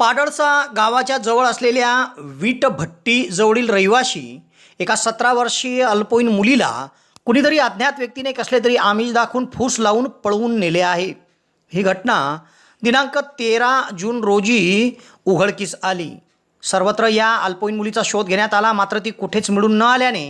पाडळसा गावाच्या जवळ असलेल्या वीटभट्टी जवळील रहिवाशी एका सतरा वर्षीय अल्पवयीन मुलीला कुणीतरी अज्ञात व्यक्तीने कसले तरी आमिष दाखवून फूस लावून पळवून नेले आहे. ही घटना दिनांक तेरा जून रोजी उघडकीस आली. सर्वत्र या अल्पवयीन मुलीचा शोध घेण्यात आला मात्र ती कुठेच मिळून न आल्याने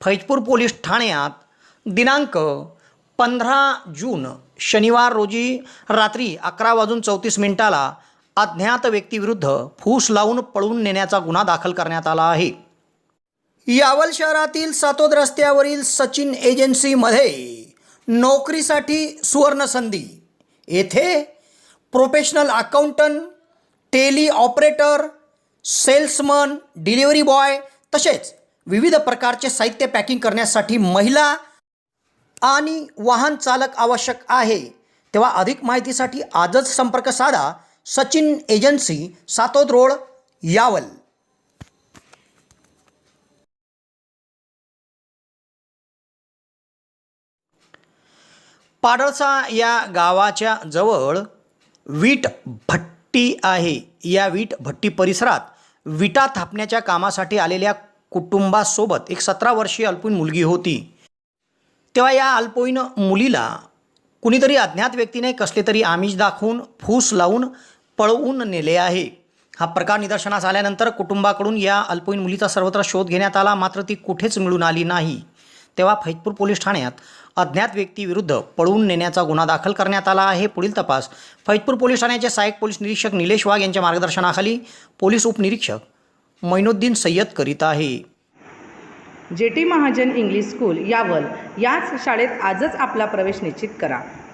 फैजपूर पोलीस ठाण्यात दिनांक पंधरा जून शनिवार रोजी रात्री अकरा वाजून चौतीस मिनिटाला अज्ञात व्यक्तीविरुद्ध फूस लावून पळून नेण्याचा गुन्हा दाखल करण्यात आला आहे. यावल शहरातील सातोद रस्त्यावरील सचिन एजन्सीमध्ये नोकरीसाठी सुवर्णसंधी. येथे professional accountant Tally operator salesman delivery boy तसेच विविध प्रकारचे साहित्य पॅकिंग करण्यासाठी महिला आणि वाहन चालक आवश्यक आहे. तेव्हा अधिक माहितीसाठी आजच संपर्क साधा. Sachin agency Satod road Yawal. पाडळसा या गावाच्या जवळ वीट भट्टी आहे. या वीट भट्टी परिसरात विटा थापण्याच्या कामासाठी आलेल्या कुटुंबासोबत एक सतरा वर्षीय अल्पवयीन मुलगी होती. तेव्हा या अल्पवयीन मुलीला कुणीतरी अज्ञात व्यक्तीने कसले तरी आमिष दाखवून फूस लावून पळवून नेले आहे. हा प्रकार निदर्शनास आल्यानंतर कुटुंबाकडून या अल्पवयीन मुलीचा सर्वत्र शोध घेण्यात आला. मात्र ती कुठेच मिळून आली नाही. तेव्हा फैजपूर पोलीस ठाण्यात अज्ञात व्यक्तीविरुद्ध पळवून नेण्याचा गुन्हा दाखल करण्यात आला आहे. पुढील तपास. फैजपूर पोलीस ठाण्याचे सहाय्यक पोलीस निरीक्षक निलेश वाघ यांच्या मार्गदर्शनाखाली पोलीस उपनिरीक्षक मैनुद्दीन सय्यद करीत आहे. J T Mahajan English school Yawal याच शाळेत आजच आपला प्रवेश निश्चित करा.